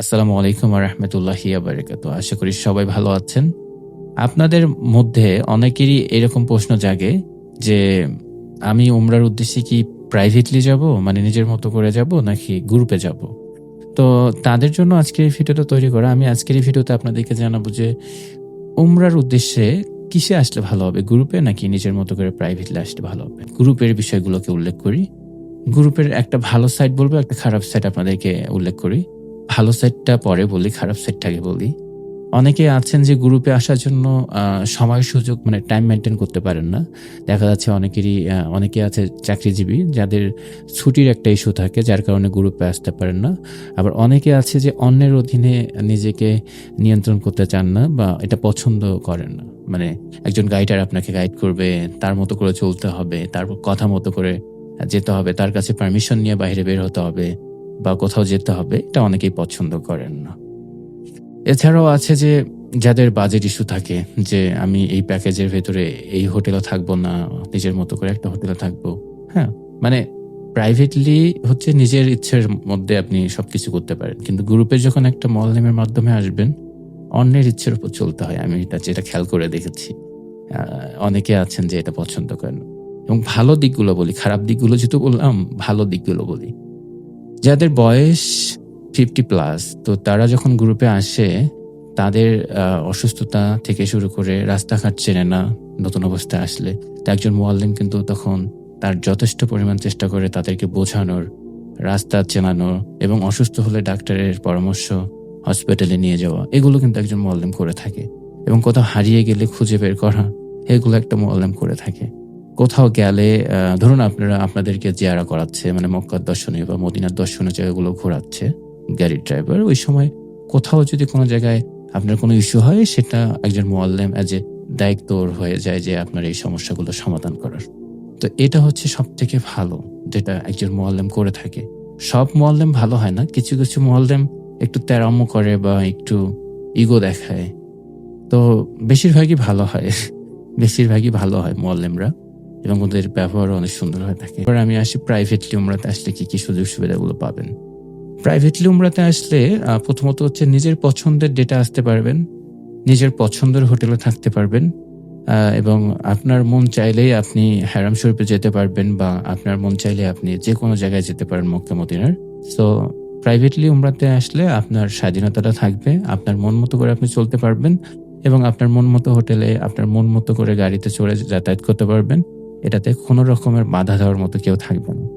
আসসালামু আলাইকুম রহমতুল্লাহি আবরকাত আশা করি সবাই ভালো আছেন। আপনাদের মধ্যে অনেকেরই এরকম প্রশ্ন জাগে যে, আমি উমরার উদ্দেশ্যে কি প্রাইভেটলি যাব মানে নিজের মতো করে যাব, নাকি গ্রুপে যাব? তো তাদের জন্য আজকের এই ভিডিওটা তৈরি করা। আমি আজকের এই ভিডিওতে আপনাদেরকে জানাব যে, উমরার উদ্দেশ্যে কিসে আসলে ভালো হবে? গ্রুপে নাকি নিজের মতো করে প্রাইভেটলি আসলে ভালো হবে? গ্রুপের বিষয়গুলোকে উল্লেখ করি। গ্রুপের একটা ভালো সাইড বলব, একটা খারাপ সাইড আপনাদেরকে উল্লেখ করি। ভালো সাইডটা পরে বলি, খারাপ সাইডটাকে বলি। অনেকে আছেন যে গ্রুপে আসার জন্য সময় সুযোগ মানে টাইম মেনটেন করতে পারেন না। দেখা যাচ্ছে অনেকেরই অনেকে আছে চাকরিজীবী, যাদের ছুটির একটা ইস্যু থাকে, যার কারণে গ্রুপে আসতে পারেন না। আবার অনেকে আছে যে অন্যের অধীনে নিজেকে নিয়ন্ত্রণ করতে চান না বা এটা পছন্দ করেন না। মানে একজন গাইডার আপনাকে গাইড করবে, তার মতো করে চলতে হবে, তার কথা মতো করে যেতে হবে, তার কাছে পারমিশন নিয়ে বাইরে বের হতে হবে। বা কোথাও যেতে হবে, এটা অনেকেই পছন্দ করেন না। এছাড়াও আছে যে, যাদের বাজেট ইস্যু থাকে, যে আমি এই প্যাকেজের ভেতরে এই হোটেলে থাকব না, নিজের মতো করে একটা হোটেলে থাকব হ্যাঁ? মানে প্রাইভেটলি হচ্ছে নিজের ইচ্ছের মধ্যে আপনি সবকিছু করতে পারেন। কিন্তু গ্রুপে যখন একটা মলনেমের মাধ্যমে আসবেন, অন্যের ইচ্ছের উপর চলতে হয়। আমি এটা, যেটা খেয়াল করে দেখেছি। অনেকে আছেন যে এটা পছন্দ করেন। এবং ভালো দিকগুলো বলি, খারাপ দিকগুলো যেহেতু বললাম, ভালো দিকগুলো বলি। যাদের বয়স ফিফটি প্লাস তো তারা যখন গ্রুপে আসে, তাদের অসুস্থতা থেকে শুরু করে রাস্তাঘাট চেনে না নতুন অবস্থায় আসলে। তো একজন মোয়াল্লিম কিন্তু তখন তার যথেষ্ট পরিমাণ চেষ্টা করে তাদেরকে বোঝানোর, রাস্তা চেনানোর এবং অসুস্থ হলে ডাক্তারের পরামর্শ হসপিটালে নিয়ে যাওয়া, এগুলো কিন্তু একজন মোয়াল্লিম করে থাকে। এবং কোথাও হারিয়ে গেলে খুঁজে বের করা, এগুলো একটা মোয়াল্লিম করে থাকে। কোথাও গেলে ধরুন আপনারা, আপনাদেরকে জিয়ারা করাচ্ছে মানে মক্কার দর্শনীয় বা মদিনার দর্শনীয় জায়গাগুলো ঘোরাচ্ছে গাড়ির ড্রাইভার ওই সময় কোথাও যদি কোনো জায়গায় আপনার কোনো ইস্যু হয়, সেটা একজন মোয়াল্লেম অ্যাজ এ দায়িত্ব হয়ে যায় যে আপনার এই সমস্যাগুলো সমাধান করার। তো এটা হচ্ছে সব থেকে ভালো, যেটা একজন মোয়াল্লেম করে থাকে। সব মোয়াল্লেম ভালো হয় না, কিছু কিছু মোয়াল্লেম একটু তেরামো করে বা একটু ইগো দেখায়। তো বেশিরভাগই ভালো হয়, বেশিরভাগই ভালো হয় মোয়াল্লেমরা। এবং ওদের ব্যবহারও অনেক সুন্দর হয়ে থাকে। এবার আমি আসি প্রাইভেটলি উমরাতে আসলে কি কি সুযোগ সুবিধাগুলো পাবেন। প্রাইভেটলি উমরাতে আসলে প্রথমত হচ্ছে নিজের পছন্দের ডেটা আসতে পারবেন, নিজের পছন্দের হোটেলে থাকতে পারবেন এবং আপনার মন চাইলেই আপনি হ্যারাম শরীফে যেতে পারবেন বা আপনার মন চাইলে আপনি যে কোনো জায়গায় যেতে পারেন মক্কা মদিনার। সো প্রাইভেটলি উমরাতে আসলে আপনার স্বাধীনতাটা থাকবে, আপনার মন মতো করে আপনি চলতে পারবেন এবং আপনার মন মতো হোটেলে, আপনার মন মতো করে গাড়িতে চড়ে যাতায়াত করতে পারবেন। এটাতে কোনো রকমের বাধা দেওয়ার মতো কেউ থাকবে না।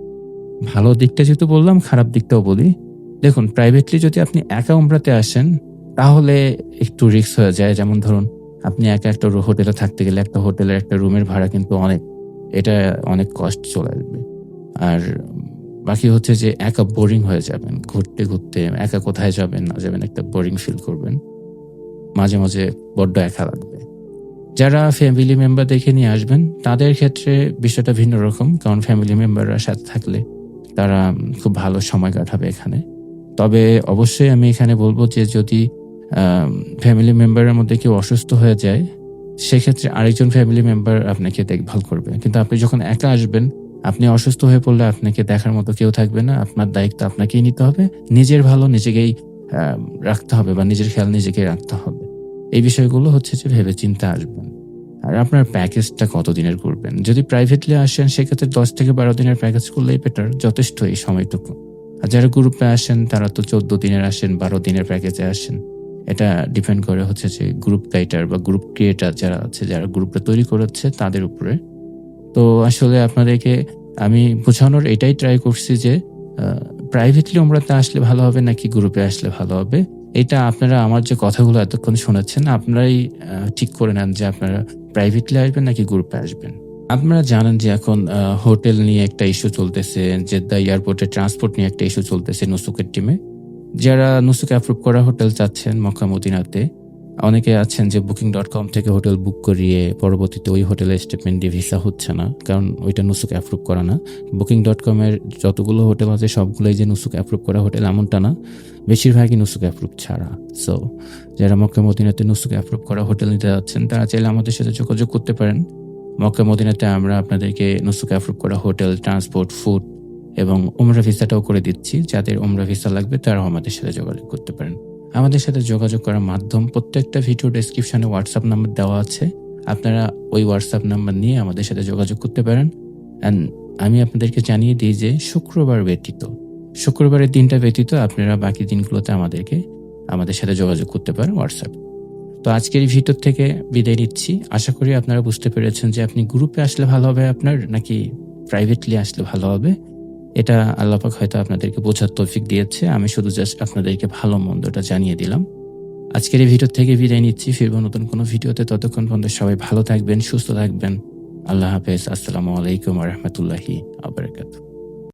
ভালো দিকটা যেহেতু বললাম, খারাপ দিকটাও বলি। দেখুন প্রাইভেটলি যদি আপনি একা উমরাতে আসেন, তাহলে একটু রিস্ক হয়ে যায়। যেমন ধরুন, আপনি একা একটা হোটেলে থাকতে গেলে একটা হোটেলের একটা রুমের ভাড়া কিন্তু অনেক। এটা অনেক কষ্ট চলে আসবে। আর বাকি হচ্ছে যে একা বোরিং হয়ে যাবেন, ঘুরতে ঘুরতে, একা কোথায় যাবেন, না যাবেন, একটা বোরিং ফিল করবেন। মাঝে মাঝে বড্ড একা লাগবে। যারা ফ্যামিলি মেম্বার দেখে নিয়ে আসবেন, তাদের ক্ষেত্রে বিষয়টা ভিন্ন রকম, কারণ ফ্যামিলি মেম্বাররা সাথে থাকলে তারা খুব ভালো সময় কাটাবে এখানে। তবে অবশ্যই আমি এখানে বলব যে যদি ফ্যামিলি মেম্বারের মধ্যে কেউ অসুস্থ হয়ে যায়, সেক্ষেত্রে আরেকজন ফ্যামিলি মেম্বার আপনাকে দেখভাল করবে। কিন্তু আপনি যখন একা আসবেন, আপনি অসুস্থ হয়ে পড়লে আপনাকে দেখার মতো কেউ থাকবে না। আপনার দায়িত্ব আপনাকেই নিতে হবে। নিজের ভালো নিজেকেই রাখতে হবে বা নিজের খেয়াল নিজেকেই রাখতে হবে। এই বিষয়গুলো হচ্ছে যে ভেবে চিন্তে আসবেন। আর আপনার প্যাকেজটা কত দিনের করবেন যদি প্রাইভেটলি আসেন, সেক্ষেত্রে দশ থেকে বারো দিনের প্যাকেজ করলেই বেটার যথেষ্ট এই সময়টুকু। আর যারা গ্রুপে আসেন, তারা তো চোদ্দ দিনের আসেন, বারো দিনের প্যাকেজে আসেন। এটা ডিপেন্ড করে হচ্ছে যে গ্রুপ গাইটার বা গ্রুপ ক্রিয়েটার যারা আছে, যারা গ্রুপটা তৈরি করেছে, তাদের উপরে। তো আসলে আপনাদেরকে আমি বোঝানোর এটাই ট্রাই করছি যে প্রাইভেটলি ওমরাতে আসলে ভালো হবে নাকি গ্রুপে আসলে ভালো হবে? এটা আপনারা আমার যে কথাগুলো এতক্ষণ শোনাচ্ছেন, আপনারাই ঠিক করে নেন যে আপনারা প্রাইভেটলি আসবেন নাকি গ্রুপে আসবেন। আপনারা জানেন যে এখন হোটেল নিয়ে একটা ইস্যু চলতেছে, জেদ্দা এয়ারপোর্টে ট্রান্সপোর্ট নিয়ে একটা ইস্যু চলতেছে নুসুকের টিমে যারা নুসুকে অ্যাপ্রুভ করা হোটেল চাচ্ছেন মক্কা মদিনাতে অনেকে আছেন যে বুকিং ডট কম থেকে হোটেল বুক করিয়ে পরবর্তীতে ওই হোটেলের স্টেটমেন্ট দিয়ে ভিসা হচ্ছে না, কারণ ওইটা নুসুক অ্যাপ্রুভ করা না। বুকিং ডট কমের যতগুলো হোটেল আছে, সবগুলোই যে নুসুক অ্যাপ্রুভ করা হোটেল এমনটা না, বেশিরভাগই নুসুক অ্যাপ্রুভ ছাড়া। সো যারা মক্কা মদিনাতে নুসুক অ্যাপ্রুভ করা হোটেল নিতে যাচ্ছেন, তারা চাইলে আমাদের সাথে যোগাযোগ করতে পারেন। মক্কা মদিনাতে আমরা আপনাদেরকে নুসুক অ্যাপ্রুভ করা হোটেল ট্রান্সপোর্ট ফুড এবং ওমরা ভিসাটাও করে দিচ্ছি। যাদের ওমরা ভিসা লাগবে, তারাও আমাদের সাথে যোগাযোগ করতে পারেন। আমাদের সাথে যোগাযোগ করার মাধ্যম প্রত্যেকটা ভিডিও ডেসক্রিপশনে হোয়াটসঅ্যাপ নাম্বার দেওয়া আছে। আপনারা ওই হোয়াটসঅ্যাপ নাম্বার নিয়ে আমাদের সাথে যোগাযোগ করতে পারেন। অ্যান্ড আমি আপনাদেরকে জানিয়ে দিই যে শুক্রবার ব্যতীত, শুক্রবারের দিনটা ব্যতীত আপনারা বাকি দিনগুলোতে আমাদেরকে, আমাদের সাথে যোগাযোগ করতে পারেন হোয়াটসঅ্যাপ তো আজকের ভিডিও থেকে বিদায় নিচ্ছি। আশা করি আপনারা বুঝতে পেরেছেন যে আপনি গ্রুপে আসলে ভালো হবে আপনার, নাকি প্রাইভেটলি আসলে ভালো হবে। এটা আল্লাপাক হয়তো আপনাদেরকে বোঝার তৌফিক দিয়েছে। আমি শুধু জাস্ট আপনাদেরকে ভালো মন্দটা জানিয়ে দিলাম। আজকের এই ভিডিও থেকে বিদায় নিচ্ছি। ফিরবো নতুন কোনো ভিডিওতে। ততক্ষণ পর্যন্ত সবাই ভালো থাকবেন, সুস্থ থাকবেন। আল্লাহ হাফেজ। আসসালামু আলাইকুম রহমতুল্লাহি আবরাকাতু